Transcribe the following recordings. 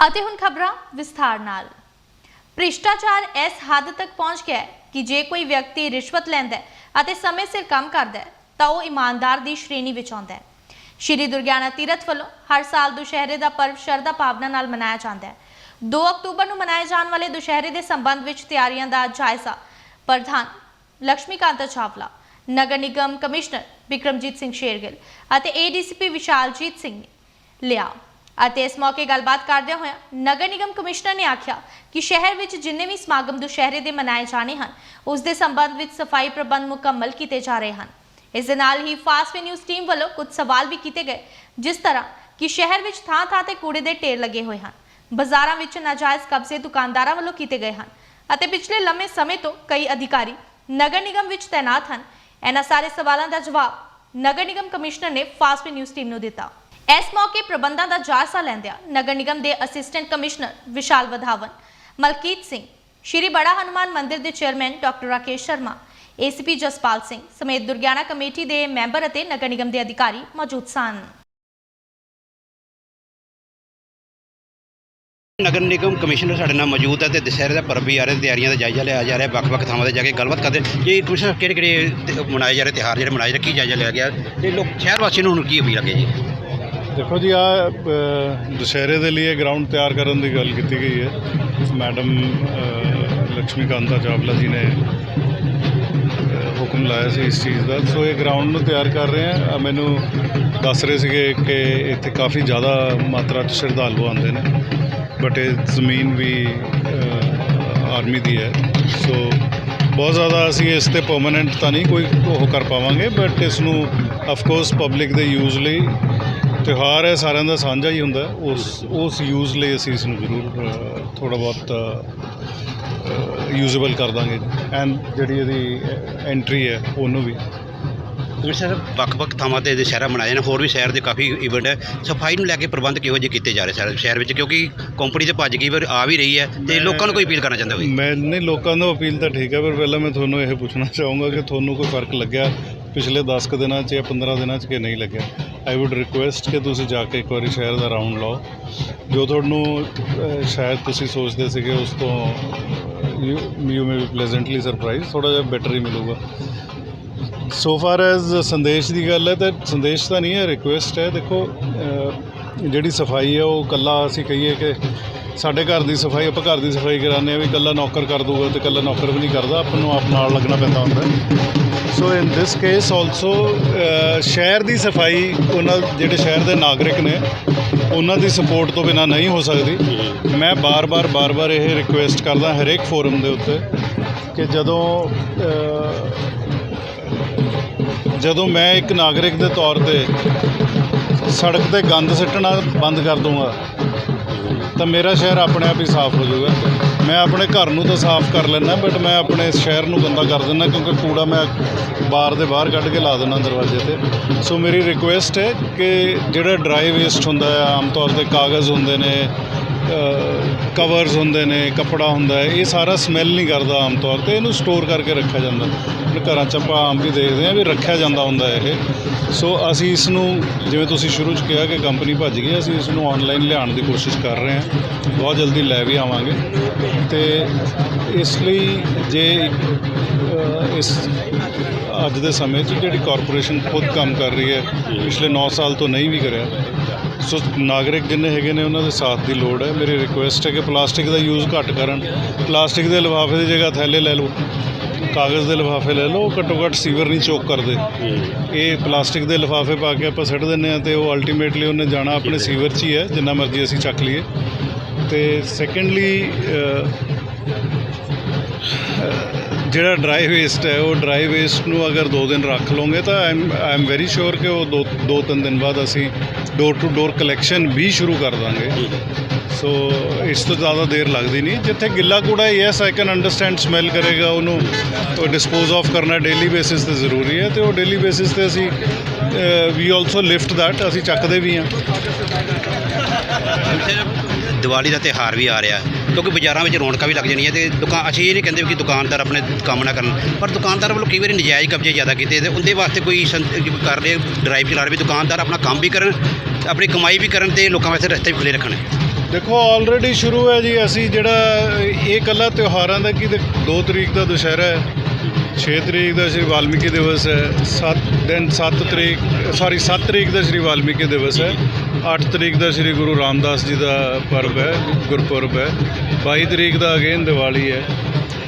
ਅਤੇ ਹੁਣ ਖਬਰਾਂ ਵਿਸਥਾਰ ਨਾਲ। ਭ੍ਰਿਸ਼ਟਾਚਾਰ ਇਸ ਹੱਦ ਤੱਕ ਪਹੁੰਚ ਗਿਆ ਹੈ ਕਿ ਜੇ ਕੋਈ ਵਿਅਕਤੀ ਰਿਸ਼ਵਤ ਲੈਂਦਾ ਹੈ ਅਤੇ ਸਮੇਂ ਸਿਰ ਕੰਮ ਕਰਦਾ ਹੈ, ਤਾਂ ਉਹ ਇਮਾਨਦਾਰ ਦੀ ਸ਼੍ਰੇਣੀ ਵਿੱਚ ਆਉਂਦਾ ਹੈ। ਸ਼੍ਰੀ ਦੁਰਗਿਆਨਾ ਤੀਰਥ ਵੱਲੋਂ ਹਰ ਸਾਲ ਦੁਸ਼ਹਿਰੇ ਦਾ ਪਰਵ ਸ਼ਰਧਾ ਭਾਵਨਾ ਨਾਲ ਮਨਾਇਆ ਜਾਂਦਾ ਹੈ। 2 ਅਕਤੂਬਰ ਨੂੰ ਮਨਾਏ ਜਾਣ ਵਾਲੇ ਦੁਸ਼ਹਿਰੇ ਦੇ ਸੰਬੰਧ ਵਿੱਚ ਤਿਆਰੀਆਂ ਦਾ ਜਾਇਜ਼ਾ ਪ੍ਰਧਾਨ ਲక్ష్ਮੀਕਾਂਤ ਚਾਵਲਾ, ਨਗਰ ਨਿਗਮ ਕਮਿਸ਼ਨਰ ਵਿਕਰਮਜੀਤ ਸਿੰਘ ਸ਼ੇਰਗਿੱਲ ਅਤੇ ਏਡੀਸੀਪੀ ਵਿਸ਼ਾਲਜੀਤ ਸਿੰਘ ਨੇ ਲਿਆ। ਅਤੇ ਇਸ ਮੌਕੇ ਗੱਲਬਾਤ ਕਰਦਿਆਂ ਹੋਇਆਂ ਨਗਰ ਨਿਗਮ ਕਮਿਸ਼ਨਰ ਨੇ ਆਖਿਆ ਕਿ ਸ਼ਹਿਰ ਵਿੱਚ ਜਿੰਨੇ ਵੀ ਸਮਾਗਮ ਦੁਸ਼ਹਿਰੇ ਦੇ ਮਨਾਏ ਜਾਣੇ ਹਨ, ਉਸ ਦੇ ਸੰਬੰਧ ਵਿੱਚ ਸਫ਼ਾਈ ਪ੍ਰਬੰਧ ਮੁਕੰਮਲ ਕੀਤੇ ਜਾ ਰਹੇ ਹਨ। ਇਸ ਦੇ ਨਾਲ ਹੀ ਫਾਸਟ ਵੇ ਨਿਊਜ਼ ਟੀਮ ਵੱਲੋਂ ਕੁਝ ਸਵਾਲ ਵੀ ਕੀਤੇ ਗਏ, ਜਿਸ ਤਰ੍ਹਾਂ ਕਿ ਸ਼ਹਿਰ ਵਿੱਚ ਥਾਂ-ਥਾਂ ਤੇ ਕੂੜੇ ਦੇ ਢੇਰ ਲੱਗੇ ਹੋਏ ਹਨ, ਬਾਜ਼ਾਰਾਂ ਵਿੱਚ ਨਾਜਾਇਜ਼ ਕਬਜ਼ੇ ਦੁਕਾਨਦਾਰਾਂ ਵੱਲੋਂ ਕੀਤੇ ਗਏ ਹਨ ਅਤੇ ਪਿਛਲੇ ਲੰਮੇ ਸਮੇਂ ਤੋਂ ਕਈ ਅਧਿਕਾਰੀ ਨਗਰ ਨਿਗਮ ਵਿੱਚ ਤਾਇਨਾਤ ਹਨ। ਇਹਨਾਂ ਸਾਰੇ ਸਵਾਲਾਂ ਦਾ ਜਵਾਬ ਨਗਰ ਨਿਗਮ ਕਮਿਸ਼ਨਰ ਨੇ ਫਾਸਟ ਵੇ ਨਿਊਜ਼ ਟੀਮ ਨੂੰ ਦਿੱਤਾ। ਇਸ ਮੌਕੇ ਪ੍ਰਬੰਧਾਂ ਦਾ ਜਾਇਜ਼ਾ ਲੈਂਦਿਆਂ ਨਗਰ ਨਿਗਮ ਦੇ ਅਸਿਸਟੈਂਟ ਕਮਿਸ਼ਨਰ ਵਿਸ਼ਾਲ ਵਧਾਵਨ, ਮਲਕੀਤ ਸਿੰਘ, ਸ਼੍ਰੀ ਬੜਾ ਹਨੂਮਾਨ ਮੰਦਿਰ ਦੇ chairman doctor Rakesh Sharma, ACP Jaspal Singh ਸਮੇਤ ਦੁਰਗਿਆਣਾ ਕਮੇਟੀ ਦੇ ਮੈਂਬਰ ਅਤੇ ਨਗਰ ਨਿਗਮ ਦੇ ਅਧਿਕਾਰੀ ਮੌਜੂਦ ਸਨ। ਨਗਰ ਨਿਗਮ ਕਮਿਸ਼ਨਰ ਸਾਡੇ ਨਾਲ ਮੌਜੂਦ ਹੈ ਤੇ ਦੁਸਹਿਰੇ ਦਾ ਪਰਬ ਵੀ ਆ ਰਿਹਾ ਤਿਆਰੀਆਂ ਦਾ ਜਾਇਜ਼ਾ ਲਿਆ ਜਾ ਰਿਹਾ, ਵੱਖ-ਵੱਖ ਥਾਵਾਂ ਤੇ ਜਾ ਕੇ ਗੱਲਬਾਤ ਕਰਦੇ ਜੀ, ਕਮਿਸ਼ਨਰ ਕਿਹੜੇ ਕਿਹੜੇ ਮਨਾਏ ਜਾ ਰਹੇ, ਤਿਉਹਾਰ ਜਿਹੜੇ ਮਨਾਏ ਜਾ ਕੀ ਜਾਇਜ਼ਾ ਲਿਆ ਗਿਆ? ਤੇ ਲੋਕ ਸ਼ਹਿਰ ਵਾਸੀਆਂ ਨੂੰ ਹੁਣ ਕੀ ਅਪੀਲ ਲੱਗੇ ਜੀ? ਦੇਖੋ ਜੀ ਆ ਦੁਸ਼ਹਿਰੇ ਦੇ ਲਈ ਗਰਾਊਂਡ ਤਿਆਰ ਕਰਨ ਦੀ ਗੱਲ ਕੀਤੀ ਗਈ ਹੈ। ਮੈਡਮ ਅ, ਲక్ష్ਮੀਕਾਂਤਾ ਚਾਵਲਾ ਜੀ ਨੇ ਹੁਕਮ ਲਾਇਆ ਸੀ ਇਸ ਚੀਜ਼ ਦਾ। ਸੋ ਇਹ ਗਰਾਊਂਡ ਨੂੰ ਤਿਆਰ ਕਰ ਰਹੇ ਆ ਮੈਨੂੰ ਦੱਸ ਰਹੇ ਸੀਗੇ ਕਿ ਇੱਥੇ ਕਾਫੀ ਜ਼ਿਆਦਾ ਮਾਤਰਾ 'ਚ ਸ਼ਰਧਾਲੂ ਆਉਂਦੇ ਨੇ ਬਟ ਇਹ ਜ਼ਮੀਨ ਵੀ ਆਰਮੀ ਦੀ ਹੈ। ਸੋ ਬਹੁਤ ਜ਼ਿਆਦਾ ਅਸੀਂ ਇਸ ਤੇ ਪਰਮਨੈਂਟ ਤਾਂ ਨਹੀਂ ਕੋਈ ਉਹ ਕਰ ਪਾਵਾਂਗੇ ਬਟ ਇਸ ਨੂੰ ਆਫ ਕੋਰਸ ਪਬਲਿਕ ਦੇ ਯੂਜ਼ ਲਈ ਤਿਉਹਾਰ ਹੈ ਸਾਰਿਆਂ ਦਾ ਸਾਂਝਾ ਹੀ ਹੁੰਦਾ। ਉਸ ਉਸ ਯੂਜ਼ ਲਈ ਅਸੀਂ ਇਸ ਨੂੰ ਜ਼ਰੂਰ ਥੋੜਾ ਬਹੁਤ ਯੂਜ਼ੇਬਲ ਕਰ ਦਾਂਗੇ। ਐਂਡ ਜਿਹੜੀ ਇਹਦੀ ਐਂਟਰੀ ਹੈ ਉਹਨੂੰ ਵੀ। ਕਮਿਸ਼ਨਰ ਵੱਖ-ਵੱਖ ਥਾਵਾਂ ਤੇ ਦੁਸਹਿਰਾ ਮਨਾਏ ਨੇ ਹੋਰ ਵੀ ਸ਼ਹਿਰ ਦੇ ਕਾਫੀ ਇਵੈਂਟ ਹੈ। ਸਫ਼ਾਈ ਨੂੰ ਲੈ ਕੇ ਪ੍ਰਬੰਧ ਕਿਹੋ ਜਿਹੇ ਕੀਤੇ ਜਾ ਰਹੇ ਸਾਰੇ ਸ਼ਹਿਰ ਵਿੱਚ? ਕਿਉਂਕਿ ਕੰਪਨੀ ਤੇ ਭੱਜ ਗਈ ਪਰ ਆ ਵੀ ਰਹੀ ਹੈ ਤੇ ਲੋਕਾਂ ਨੂੰ ਕੋਈ ਅਪੀਲ ਕਰਨਾ ਚਾਹੁੰਦੇ ਹੋਏ ਮੈਂ ਨਹੀਂ ਲੋਕਾਂ ਨੂੰ ਅਪੀਲ ਤਾਂ ਠੀਕ ਹੈ ਪਰ ਪਹਿਲਾਂ ਮੈਂ ਤੁਹਾਨੂੰ ਇਹ ਪੁੱਛਣਾ ਚਾਹੂੰਗਾ ਕਿ ਤੁਹਾਨੂੰ ਕੋਈ ਫ਼ਰਕ ਲੱਗਿਆ ਪਿਛਲੇ 10 ਕੁ ਦਿਨਾਂ 'ਚ ਜਾਂ 15 ਦਿਨਾਂ 'ਚ ਕਿ ਨਹੀਂ ਲੱਗਿਆ। ਆਈ ਊਡ ਰਿਕੁਐਸਟ ਕਿ ਤੁਸੀਂ ਜਾ ਕੇ ਇੱਕ ਵਾਰੀ ਸ਼ਹਿਰ ਦਾ ਰਾਉਂਡ ਲਾਓ। ਜੋ ਤੁਹਾਨੂੰ ਸ਼ਾਇਦ ਤੁਸੀਂ ਸੋਚਦੇ ਸੀਗੇ, ਉਸ ਤੋਂ you may be pleasantly surprise ਥੋੜਾ ਜਿਹਾ ਬੈਟਰ ਹੀ ਮਿਲੂਗਾ। ਸੋ ਫਾਰ ਐਜ਼ ਸੰਦੇਸ਼ ਦੀ ਗੱਲ ਹੈ, ਤਾਂ ਸੰਦੇਸ਼ ਤਾਂ ਨਹੀਂ ਹੈ ਰਿਕੁਐਸਟ ਹੈ। ਦੇਖੋ ਜਿਹੜੀ ਸਫ਼ਾਈ ਹੈ, ਉਹ ਕੱਲਾ ਅਸੀਂ ਕਹੀਏ ਕਿ ਸਾਡੇ ਘਰ ਦੀ ਸਫ਼ਾਈ, ਆਪਾਂ ਘਰ ਦੀ ਸਫ਼ਾਈ ਕਰਾਉਂਦੇ ਆ ਵੀ ਕੱਲਾ ਨੌਕਰ ਕਰ ਦੂਗਾ ਤੇ ਕੱਲਾ ਨੌਕਰ ਵੀ ਨਹੀਂ ਕਰਦਾ, ਆਪਾਂ ਨੂੰ ਆਪ ਨਾਲ ਲੱਗਣਾ ਪੈਂਦਾ ਹੁੰਦਾ ਸੋ ਇਨ ਦਿਸ ਕੇਸ ਆਲਸੋ ਸ਼ਹਿਰ ਦੀ ਸਫ਼ਾਈ, ਉਹਨਾਂ ਜਿਹੜੇ ਸ਼ਹਿਰ ਦੇ ਨਾਗਰਿਕ ਨੇ, ਉਹਨਾਂ ਦੀ ਸਪੋਰਟ ਤੋਂ ਬਿਨਾ ਨਹੀਂ ਹੋ ਸਕਦੀ। ਮੈਂ ਬਾਰ-ਬਾਰ ਬਾਰ-ਬਾਰ ਇਹ ਰਿਕੁਐਸਟ ਕਰਦਾ ਹਰੇਕ ਫੋਰਮ ਦੇ ਉੱਤੇ ਕਿ ਜਦੋਂ ਜਦੋਂ ਮੈਂ ਇੱਕ ਨਾਗਰਿਕ ਦੇ ਤੌਰ ਤੇ ਸੜਕ ਤੇ ਗੰਦ ਸਿੱਟਣਾ ਬੰਦ ਕਰ ਦੂੰਗਾ ਤਾਂ ਮੇਰਾ ਸ਼ਹਿਰ ਆਪਣੇ ਆਪ ਹੀ ਸਾਫ਼ ਹੋ ਜਾਊਗਾ। ਮੈਂ ਆਪਣੇ ਘਰ ਨੂੰ ਤਾਂ ਸਾਫ਼ ਕਰ ਲੈਂਦਾ ਬਟ ਮੈਂ ਆਪਣੇ ਸ਼ਹਿਰ ਨੂੰ ਗੰਦਾ ਕਰ ਦਿੰਦਾ ਕਿਉਂਕਿ ਕੂੜਾ ਮੈਂ ਬਾਰ ਦੇ ਬਾਹਰ ਕੱਢ ਕੇ ਲਾ ਦਿੰਦਾ ਦਰਵਾਜ਼ੇ ਤੇ। ਸੋ ਮੇਰੀ ਰਿਕੁਐਸਟ ਹੈ ਕਿ ਜਿਹੜਾ ਡਰਾਈ ਵੇਸਟ ਹੁੰਦਾ ਹੈ, ਆਮ ਤੌਰ ਤੇ ਕਾਗਜ਼ ਹੁੰਦੇ ਨੇ ਕਵਰਸ ਹੁੰਦੇ ਨੇ, ਕੱਪੜਾ ਹੁੰਦਾ ਹੈ, ਇਹ ਸਾਰਾ ਸਮੈਲ ਨਹੀਂ ਕਰਦਾ ਆਮ ਤੌਰ ਤੇ, ਇਹਨੂੰ ਸਟੋਰ ਕਰਕੇ ਰੱਖਿਆ ਜਾਂਦਾ। ਆਪਣੇ ਘਰਾਂ 'ਚ ਆਪਾਂ ਆਮ ਵੀ ਦੇਖਦੇ ਹਾਂ ਵੀ ਰੱਖਿਆ ਜਾਂਦਾ ਹੁੰਦਾ ਇਹ। ਸੋ ਅਸੀਂ ਇਸ ਨੂੰ ਜਿਵੇਂ ਤੁਸੀਂ ਸ਼ੁਰੂ 'ਚ ਕਿਹਾ ਕਿ ਕੰਪਨੀ ਭੱਜ ਗਈ, ਅਸੀਂ ਇਸ ਨੂੰ ਆਨਲਾਈਨ ਲਿਆਉਣ ਦੀ ਕੋਸ਼ਿਸ਼ ਕਰ ਰਹੇ ਹਾਂ। ਬਹੁਤ ਜਲਦੀ ਲੈ ਵੀ ਆਵਾਂਗੇ। ਤੇ ਇਸ ਲਈ ਜੇ ਇਸ ਅੱਜ ਦੇ ਸਮੇਂ 'ਚ ਜਿਹੜੀ ਕਾਰਪੋਰੇਸ਼ਨ ਖੁਦ ਕੰਮ ਕਰ ਰਹੀ ਹੈ, ਪਿਛਲੇ 9 ਸਾਲ ਤੋਂ ਨਹੀਂ ਵੀ ਕਰਿਆ ਸੋ ਨਾਗਰਿਕ ਜਿੰਨੇ ਹੈਗੇ ਨੇ ਉਹਨਾਂ ਦੇ ਸਾਥ ਦੀ ਲੋੜ ਹੈ। ਮੇਰੀ ਰਿਕੁਐਸਟ ਹੈ ਕਿ ਪਲਾਸਟਿਕ ਦਾ ਯੂਜ਼ ਘੱਟ ਕਰਨ। ਪਲਾਸਟਿਕ ਦੇ ਲਿਫਾਫੇ ਦੀ ਜਗ੍ਹਾ ਥੈਲੇ ਲੈ ਲਓ। ਕਾਗਜ਼ ਦੇ ਲਿਫਾਫੇ ਲੈ ਲਓ। ਘੱਟੋ ਘੱਟ ਸੀਵਰ ਨਹੀਂ ਚੋਕ ਕਰਦੇ। ਇਹ ਪਲਾਸਟਿਕ ਦੇ ਲਿਫਾਫੇ ਪਾ ਕੇ ਆਪਾਂ ਸਿੱਟ ਦਿੰਨੇ ਆ ਤੇ ਉਹ ਅਲਟੀਮੇਟਲੀ ਉਹਨੇ ਜਾਣਾ ਆਪਣੇ ਸੀਵਰ 'ਚ ਹੀ ਹੈ। ਜਿੰਨਾ ਮਰਜ਼ੀ ਅਸੀਂ ਚੱਕ ਲਈਏ। ਤੇ ਸੈਕੰਡਲੀ ਜਿਹੜਾ ਡਰਾਈ ਵੇਸਟ ਹੈ, ਉਹ ਡਰਾਈ ਵੇਸਟ ਨੂੰ ਅਗਰ 2 ਦਿਨ ਰੱਖ ਲਓਗੇ ਤਾਂ ਆਈ ਆਈ ਐਮ ਵੈਰੀ ਸ਼ੋਰ ਕਿ ਉਹ 2 ਦੋ ਤਿੰਨ ਦਿਨ ਬਾਅਦ ਅਸੀਂ ਡੋਰ ਟੂ ਡੋਰ ਕਲੈਕਸ਼ਨ ਵੀ ਸ਼ੁਰੂ ਕਰ ਦਾਂਗੇ। ਸੋ ਇਸ ਤੋਂ ਜ਼ਿਆਦਾ ਦੇਰ ਲੱਗਦੀ ਨਹੀਂ। ਜਿੱਥੇ ਗਿੱਲਾ ਕੂੜਾ yes I can understand smell ਕਰੇਗਾ, ਉਹਨੂੰ ਡਿਸਪੋਜ਼ ਆਫ ਕਰਨਾ ਡੇਲੀ ਬੇਸਿਸ ਤੇ ਜ਼ਰੂਰੀ ਹੈ ਤੇ ਉਹ ਡੇਲੀ ਬੇਸਿਸ ਤੇ ਅਸੀਂ ਵੀ ਆਲਸੋ ਲਿਫਟ ਦੈਟ ਅਸੀਂ ਚੱਕਦੇ ਵੀ ਹਾਂ। ਦੀਵਾਲੀ ਦਾ ਤਿਉਹਾਰ ਵੀ ਆ ਰਿਹਾ। ਕਿਉਂਕਿ ਬਾਜ਼ਾਰਾਂ ਵਿੱਚ ਰੌਣਕਾਂ ਵੀ ਲੱਗ ਜਾਣੀਆਂ ਤੇ ਦੁਕਾਨ ਅਸੀਂ ਇਹ ਨਹੀਂ ਕਹਿੰਦੇ ਕਿ ਦੁਕਾਨਦਾਰ ਆਪਣੇ ਕੰਮ ਨਾ ਕਰਨ, ਪਰ ਦੁਕਾਨਦਾਰ ਵੱਲੋਂ ਕਈ ਵਾਰੀ ਨਜਾਇਜ਼ ਕਬਜ਼ੇ ਜ਼ਿਆਦਾ ਕੀਤੇ ਤੇ ਉਹਦੇ ਵਾਸਤੇ ਕੋਈ ਸੰ- ਕਰ ਰਹੇ ਡਰਾਈਵ ਚਲਾ ਰਹੇ ਵੀ ਦੁਕਾਨਦਾਰ ਆਪਣਾ ਕੰਮ ਵੀ ਕਰਨ, ਆਪਣੀ ਕਮਾਈ ਵੀ ਕਰਨ ਤੇ ਲੋਕਾਂ ਵਾਸਤੇ ਰਸਤੇ ਵੀ ਖੁੱਲੇ ਰੱਖਣ। ਦੇਖੋ ਆਲਰੇਡੀ ਸ਼ੁਰੂ ਹੈ ਜੀ, ਅਸੀਂ ਜਿਹੜਾ ਇਹ ਇਕੱਲਾ ਤਿਉਹਾਰਾਂ ਦਾ ਕੀ 2 ਤਰੀਕ ਦਾ ਦੁਸ਼ਹਿਰਾ ਹੈ 6 ਤਰੀਕ ਦਾ ਸ਼੍ਰੀ ਵਾਲਮੀਕੀ ਦਿਵਸ ਹੈ 7 ਦਿਨ 7 ਤਰੀਕ ਸੌਰੀ 7 ਤਰੀਕ ਦਾ ਸ਼੍ਰੀ ਵਾਲਮੀਕੀ ਦਿਵਸ ਹੈ 8 ਤਰੀਕ ਦਾ ਸ਼੍ਰੀ ਗੁਰੂ ਰਾਮਦਾਸ ਜੀ ਦਾ ਪਰਬ ਹੈ, ਗੁਰਪੁਰਬ ਹੈ। 22 ਤਰੀਕ ਦਾ ਅਗੇਨ ਦੀਵਾਲੀ ਹੈ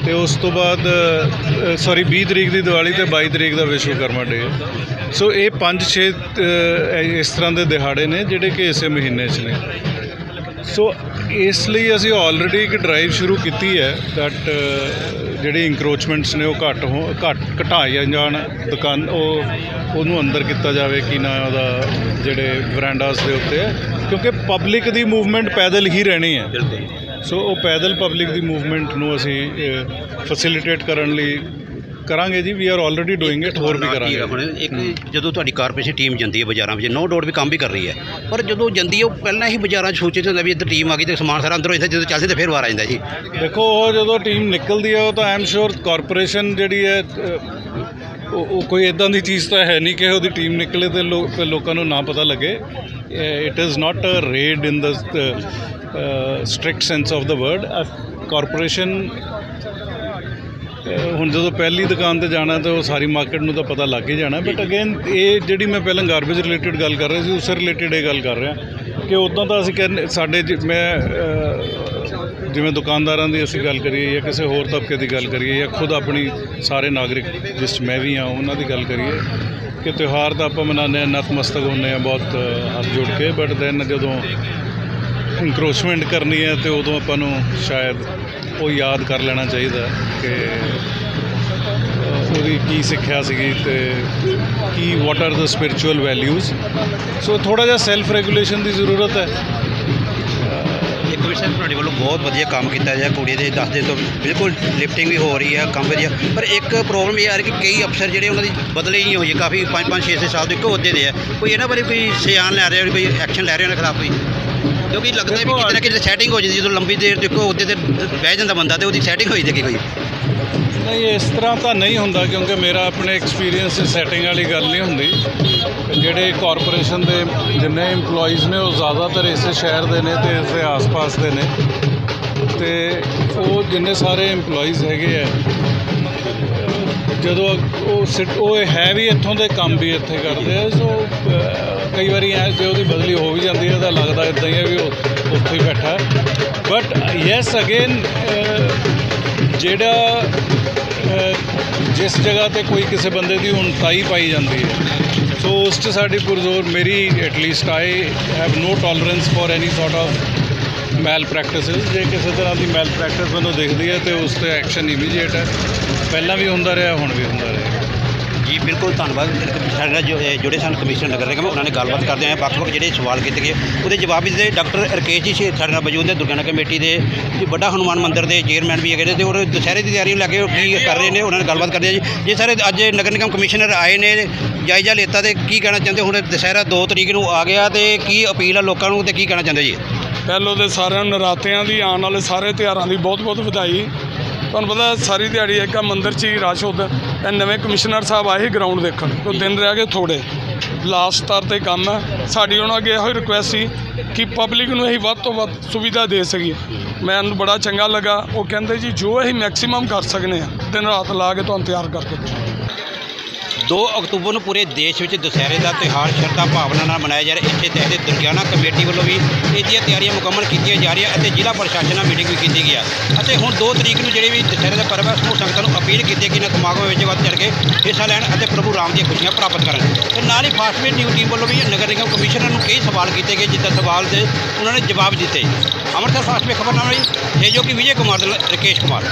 ਤੇ ਉਸ ਤੋਂ ਬਾਅਦ ਸੌਰੀ 20 ਤਰੀਕ ਦੀ ਦੀਵਾਲੀ ਤੇ 22 ਤਰੀਕ ਦਾ ਵਿਸ਼ਵਕਰਮਾ ਡੇ। ਸੋ ਇਹ 5-6 ਇਸ ਤਰ੍ਹਾਂ ਦੇ ਦਿਹਾੜੇ ਨੇ ਜਿਹੜੇ ਕਿ ਇਸੇ ਮਹੀਨੇ 'ਚ ਨੇ। ਸੋ ਇਸ ਲਈ ਅਸੀਂ ਆਲਰੇਡੀ ਇੱਕ ਡਰਾਈਵ ਸ਼ੁਰੂ ਕੀਤੀ ਹੈ ਦੈਟ ਜਿਹੜੀ ਇੰਕਰੋਚਮੈਂਟਸ ਨੇ ਉਹ ਘੱਟ ਹੋ ਘੱਟ ਘਟਾਏ ਜਾਣ ਦੁਕਾਨ ਉਹ ਉਹਨੂੰ ਅੰਦਰ ਕੀਤਾ ਜਾਵੇ ਕਿ ਨਾ ਉਹਦਾ ਜਿਹੜੇ ਵਰਾਂਡਾਸ ਦੇ ਉੱਤੇ ਕਿਉਂਕਿ ਪਬਲਿਕ ਦੀ ਮੂਵਮੈਂਟ ਪੈਦਲ ਹੀ ਰਹਿਣੀ ਹੈ। ਸੋ ਉਹ ਪੈਦਲ ਪਬਲਿਕ ਦੀ ਮੂਵਮੈਂਟ ਨੂੰ ਅਸੀਂ ਫੈਸਿਲਿਟੇਟ ਕਰਨ ਲਈ ਕਰਾਂਗੇ ਜੀ we are already doing it ਹੋਰ ਵੀ ਕਰਾਂਗੇ। ਹੁਣ ਇੱਕ ਜਦੋਂ ਤੁਹਾਡੀ ਕਾਰਪੋਰੇਸ਼ਨ ਟੀਮ ਜਾਂਦੀ ਹੈ ਬਾਜ਼ਾਰਾਂ ਵਿੱਚ ਨੋ ਡਾਊਟ ਵੀ ਕੰਮ ਵੀ ਕਰ ਰਹੀ ਹੈ। ਪਰ ਜਦੋਂ ਜਾਂਦੀ ਹੈ ਉਹ ਪਹਿਲਾਂ ਹੀ ਬਾਜ਼ਾਰਾਂ 'ਚ ਸੋਚੇ ਹੁੰਦਾ ਵੀ ਇੱਧਰ ਟੀਮ ਆ ਗਈ ਤੇ ਸਮਾਨ ਸਾਰਾ ਅੰਦਰੋਂ ਇੱਥੇ ਜਦੋਂ ਚੱਲਦੇ ਤੇ ਫਿਰ ਵਾਰ ਆ ਜਾਂਦਾ ਜੀ। ਦੇਖੋ ਉਹ ਜਦੋਂ ਟੀਮ ਨਿਕਲਦੀ ਹੈ ਉਹ ਤਾਂ ਆਮ ਸ਼ੋਰ ਕਾਰਪੋਰੇਸ਼ਨ ਜਿਹੜੀ ਹੈ ਉਹ ਕੋਈ ਇਦਾਂ ਦੀ ਚੀਜ਼ ਤਾਂ ਹੈ ਨਹੀਂ ਕਿ ਉਹਦੀ ਟੀਮ ਨਿਕਲੇ ਤੇ ਲੋਕਾਂ ਨੂੰ ਨਾ ਪਤਾ ਲੱਗੇ। It is not a raid in the strict sense of the word corporation ਹੁਣ ਜਦੋਂ ਪਹਿਲੀ ਦੁਕਾਨ ਤੇ ਜਾਣਾ ਤਾਂ ਉਹ ਸਾਰੀ ਮਾਰਕੀਟ ਨੂੰ ਤਾਂ ਪਤਾ ਲੱਗ ਹੀ ਜਾਣਾ ਬਟ ਅਗੇਨ ਇਹ ਜਿਹੜੀ ਮੈਂ ਪਹਿਲਾਂ ਗਾਰਬੇਜ ਰਿਲੇਟਡ ਗੱਲ ਕਰ ਰਿਹਾ ਸੀ, ਉਸ ਰਿਲੇਟਡ ਇਹ ਗੱਲ ਕਰ ਰਿਹਾ ਕਿ ਉਦੋਂ ਤਾਂ ਅਸੀਂ ਕਹਿੰਦੇ, ਸਾਡੇ ਜ- ਮੈਂ ਜਿਵੇਂ ਦੁਕਾਨਦਾਰਾਂ ਦੀ ਅਸੀਂ ਗੱਲ ਕਰੀਏ ਜਾਂ ਕਿਸੇ ਹੋਰ ਤਬਕੇ ਦੀ ਗੱਲ ਕਰੀਏ ਜਾਂ ਖੁਦ ਆਪਣੀ ਸਾਰੇ ਨਾਗਰਿਕ, ਜਿਸ ਮੈਂ ਵੀ ਹਾਂ, ਉਹਨਾਂ ਦੀ ਗੱਲ ਕਰੀਏ ਕਿ ਤਿਉਹਾਰ ਤਾਂ ਆਪਾਂ ਮਨਾਉਂਦੇ ਹਾਂ ਨਤਮਸਤਕ ਹੁੰਦੇ ਹਾਂ ਬਹੁਤ ਹੱਥ ਜੋੜ ਕੇ ਬਟ ਦੈਨ ਜਦੋਂ ਇਨਕਰੋਚਮੈਂਟ ਕਰਨੀ ਹੈ ਤੇ ਉਦੋਂ ਆਪਾਂ ਨੂੰ ਸ਼ਾਇਦ ਉਹ ਯਾਦ ਕਰ ਲੈਣਾ ਚਾਹੀਦਾ ਕਿ ਉਹਦੀ ਕੀ ਸਿੱਖਿਆ ਸੀਗੀ ਤੇ ਕੀ what are the spiritual values so ਥੋੜਾ ਜਿਹਾ ਸੈਲਫ ਰੈਗੂਲੇਸ਼ਨ ਦੀ ਜ਼ਰੂਰਤ ਹੈ। ਇੱਕ ਵੀ ਤੁਹਾਡੇ ਵੱਲੋਂ ਬਹੁਤ ਵਧੀਆ ਕੰਮ ਕੀਤਾ ਜਾ ਕੁੜੀ ਦੇ 10 ਦਿਨ ਤੋਂ ਬਿਲਕੁਲ ਲਿਫਟਿੰਗ ਵੀ ਹੋ ਰਹੀ ਹੈ ਕੰਮ ਵਧੀਆ। ਪਰ ਇੱਕ ਪ੍ਰੋਬਲਮ ਇਹ ਆ ਰਹੀ ਕਿ ਕਈ ਅਫਸਰ ਜਿਹੜੇ ਉਹਨਾਂ ਦੀ ਬਦਲੇ ਹੀ ਨਹੀਂ ਹੋਈ ਕਾਫੀ 5 5 6 6 ਸਾਲ ਤੋਂ ਇੱਕੋ ਅਹੁਦੇ ਦੇ ਆ। ਕੋਈ ਇਹਨਾਂ ਬਾਰੇ ਕੋਈ ਸਿਆਣ ਲੈ ਰਿਹਾ, ਕੋਈ ਐਕਸ਼ਨ ਲੈ ਰਿਹਾ ਉਹਨਾਂ ਖਿਲਾਫ ਕੋਈ? ਕਿਉਂਕਿ ਲੱਗਦਾ ਵੀ ਕਿਤੇ ਨਾ ਕਿਤੇ ਸੈਟਿੰਗ ਹੋ ਜਾਂਦੀ ਜਦੋਂ ਲੰਬੀ ਦੇਰ ਤੋਂ ਇੱਕੋ ਅਹੁਦੇ ਤੇ ਬਹਿ ਜਾਂਦਾ ਬੰਦਾ ਤੇ ਉਹਦੀ ਸੈਟਿੰਗ ਹੋ ਜਾਂਦੀ ਕੋਈ। ਨਹੀਂ ਇਸ ਤਰ੍ਹਾਂ ਤਾਂ ਨਹੀਂ ਹੁੰਦਾ ਕਿਉਂਕਿ ਮੇਰਾ ਆਪਣੇ ਐਕਸਪੀਰੀਅੰਸ ਸੈਟਿੰਗ ਵਾਲੀ ਗੱਲ ਨਹੀਂ ਹੁੰਦੀ। ਜਿਹੜੇ ਕਾਰਪੋਰੇਸ਼ਨ ਦੇ ਜਿੰਨੇ EMPLOYEES ਨੇ ਉਹ ਜ਼ਿਆਦਾਤਰ ਇਸੇ ਸ਼ਹਿਰ ਦੇ ਨੇ ਤੇ ਇਸੇ ਆਸ-ਪਾਸ ਦੇ ਨੇ। ਤੇ ਉਹ ਜਿੰਨੇ ਸਾਰੇ EMPLOYEES ਹੈਗੇ ਆ ਜਦੋਂ ਉਹ ਸਿਟ- ਉਹ ਹੈ ਵੀ ਇੱਥੋਂ ਦੇ ਕੰਮ ਵੀ ਇੱਥੇ ਕਰਦੇ ਆ, ਸੋ ਕਈ ਵਾਰੀ ਐ ਜੇ ਉਹਦੀ ਬਦਲੀ ਹੋ ਵੀ ਜਾਂਦੀ ਹੈ ਤਾਂ ਲੱਗਦਾ ਇਦਾਂ ਹੀ ਹੈ ਵੀ ਉਹ ਉੱਥੇ ਹੀ ਬੈਠਾ ਬਟ ਯੈਸ ਅਗੇਨ ਜਿਹੜਾ ਜਿਸ ਜਗ੍ਹਾ ਤੇ ਕੋਈ ਕਿਸੇ ਬੰਦੇ ਦੀ ਉਣਤਾਈ ਪਾਈ ਜਾਂਦੀ ਹੈ, ਸੋ ਉਸ 'ਚ ਸਾਡੀ ਪੁਰਜ਼ੋਰ ਮੇਰੀ at least I have no tolerance for any sort of malpractices ਜੇ ਕਿਸੇ ਤਰ੍ਹਾਂ ਦੀ ਮੈਲ ਪ੍ਰੈਕਟਿਸ ਮੈਨੂੰ ਦਿਖਦੀ ਹੈ ਤੇ ਉਸ ਤੇ ਐਕਸ਼ਨ ਇਮੀਡੀਏਟ ਹੈ। ਪਹਿਲਾਂ ਵੀ ਹੁੰਦਾ ਰਿਹਾ ਹੁਣ ਵੀ ਹੁੰਦਾ ਰਿਹਾ। ਜੀ ਬਿਲਕੁਲ ਧੰਨਵਾਦ। ਸਾਡੇ ਨਾਲ ਜੋ- ਜੁੜੇ ਸਨ ਕਮਿਸ਼ਨਰ ਨਗਰ ਨਿਗਮ ਉਹਨਾਂ ਨੇ ਗੱਲਬਾਤ ਕਰਦੇ ਹੋਏ ਵੱਖ-ਵੱਖ ਜਿਹੜੇ ਸਵਾਲ ਕੀਤੇ ਗਏ ਉਹਦੇ ਜਵਾਬ ਵਿੱਚ ਦੇ ਡਾਕਟਰ ਰਕੇਸ਼ ਜੀ ਸ਼ੇ- ਸਾਡੇ ਨਾਲ ਮੌਜੂਦ ਨੇ ਦੁਰਗਿਆਨਾ ਕਮੇਟੀ ਦੇ ਜੀ ਵੱਡਾ ਹਨੂਮਾਨ ਮੰਦਿਰ ਦੇ ਚੇਅਰਮੈਨ ਵੀ ਹੈਗੇ ਨੇ ਤੇ ਉਹ ਦੁਸਹਿਰੇ ਦੀ ਤਿਆਰੀ ਨੂੰ ਲੈ ਕੇ ਉਹ ਕੀ ਕਰ ਰਹੇ ਨੇ ਉਹਨਾਂ ਨਾਲ ਗੱਲਬਾਤ ਕਰਦੇ ਆ ਜੀ। ਜੀ ਸਰ ਅੱਜ ਨਗਰ ਨਿਗਮ ਕਮਿਸ਼ਨਰ ਆਏ ਨੇ ਜਾਇਜ਼ਾ ਲਿੱਤਾ ਤੇ ਕੀ ਕਹਿਣਾ ਚਾਹੁੰਦੇ? ਹੁਣ ਦੁਸਹਿਰਾ 2 ਤਰੀਕ ਨੂੰ ਆ ਗਿਆ ਤੇ ਕੀ ਅਪੀਲ ਆ ਲੋਕਾਂ ਨੂੰ ਤੇ ਕੀ ਕਹਿਣਾ ਚਾਹੁੰਦੇ ਜੀ? ਪਹਿਲੋਂ ਤੇ ਸਾਰਿਆਂ ਨੂੰ ਨਰਾਤਿਆਂ ਦੀ ਆਉਣ ਵਾਲੇ ਸਾਰੇ ਤਿਉਹਾਰਾਂ ਦੀ ਬਹੁਤ ਬਹੁਤ ਵਧਾਈ। ਤੁਹਾਨੂੰ ਪਤਾ ਸਾਰੀ ਦਿਹਾੜੀ ਇੱਕ ਆ ਮੰਦਿਰ 'ਚ ਹੀ ਰਸ਼ ਹੁੰਦਾ। ਇਹ ਨਵੇਂ ਕਮਿਸ਼ਨਰ ਸਾਹਿਬ ਆਏ ਗਰਾਊਂਡ ਦੇਖਣ। ਤੋਂ ਦਿਨ ਰਹਿ ਗਏ ਥੋੜੇ ਲਾਸਟ ਸਤਰ ਤੇ ਕੰਮ ਹੈ ਸਾਡੀ ਉਹਨਾਂ ਅੱਗੇ ਇਹੋ ਰਿਕੁਐਸਟ ਸੀ ਕਿ ਪਬਲਿਕ ਨੂੰ ਅਸੀਂ ਵੱਧ ਤੋਂ ਵੱਧ ਸੁਵਿਧਾ ਦੇ ਸਕੀਏ। ਮੈਨੂੰ ਬੜਾ ਚੰਗਾ ਲੱਗਾ। ਉਹ ਕਹਿੰਦੇ ਜੀ ਜੋ ਅਸੀਂ ਮੈਕਸਿਮਮ ਕਰ ਸਕਨੇ ਆ, ਦਿਨ ਰਾਤ ਲਾ ਕੇ ਤੁਹਾਨੂੰ ਤਿਆਰ ਕਰਕੇ ਦਿਆਂਗੇ 2 ਅਕਤੂਬਰ ਨੂੰ ਪੂਰੇ ਦੇਸ਼ ਵਿੱਚ ਦੁਸਹਿਰੇ ਦਾ ਤਿਉਹਾਰ ਸ਼ਰਧਾ ਭਾਵਨਾ ਨਾਲ ਮਨਾਇਆ ਜਾ ਰਿਹਾ। ਇਸੇ ਤਹਿਤ ਦੁਰਗਿਆਨਾ ਕਮੇਟੀ ਵੱਲੋਂ ਵੀ ਇਹਦੀਆਂ ਤਿਆਰੀਆਂ ਮੁਕੰਮਲ ਕੀਤੀਆਂ ਜਾ ਰਹੀਆਂ ਅਤੇ ਜ਼ਿਲ੍ਹਾ ਪ੍ਰਸ਼ਾਸਨ ਨਾਲ ਮੀਟਿੰਗ ਵੀ ਕੀਤੀ ਗਈ ਹੈ ਅਤੇ ਹੁਣ 2 ਤਰੀਕ ਨੂੰ ਜਿਹੜੇ ਵੀ ਦੁਸਹਿਰੇ ਦਾ ਪਰਵ ਹੈ ਉਹ ਸੰਗਤਾਂ ਨੂੰ ਅਪੀਲ ਕੀਤੀ ਕਿ ਇਹਨਾਂ ਸਮਾਗਮ ਵਿੱਚ ਵੱਧ ਚੜ੍ਹ ਕੇ ਹਿੱਸਾ ਲੈਣ ਅਤੇ ਪ੍ਰਭੂ ਰਾਮ ਦੀਆਂ ਖੁਸ਼ੀਆਂ ਪ੍ਰਾਪਤ ਕਰਨ। ਤੇ ਨਾਲ ਹੀ ਫਾਸਟਵੇਅਰ ਨਿਊਜ਼ ਟੀਮ ਵੱਲੋਂ ਵੀ ਨਗਰ ਨਿਗਮ ਕਮਿਸ਼ਨਰ ਨੂੰ ਕਈ ਸਵਾਲ ਕੀਤੇ ਗਏ, ਜਿੱਦਾਂ ਸਵਾਲ ਦੇ ਉਹਨਾਂ ਨੇ ਜਵਾਬ ਦਿੱਤੇ। ਅੰਮ੍ਰਿਤਸਰ ਫਾਸਟਵੇਅਰ ਖਬਰਨਾਮਾ ਜੀ ਇਹ ਜੋ ਕਿ ਵਿਜੇ ਕੁਮਾਰ ਦੇ ਰਕੇਸ਼ ਕੁਮਾਰ।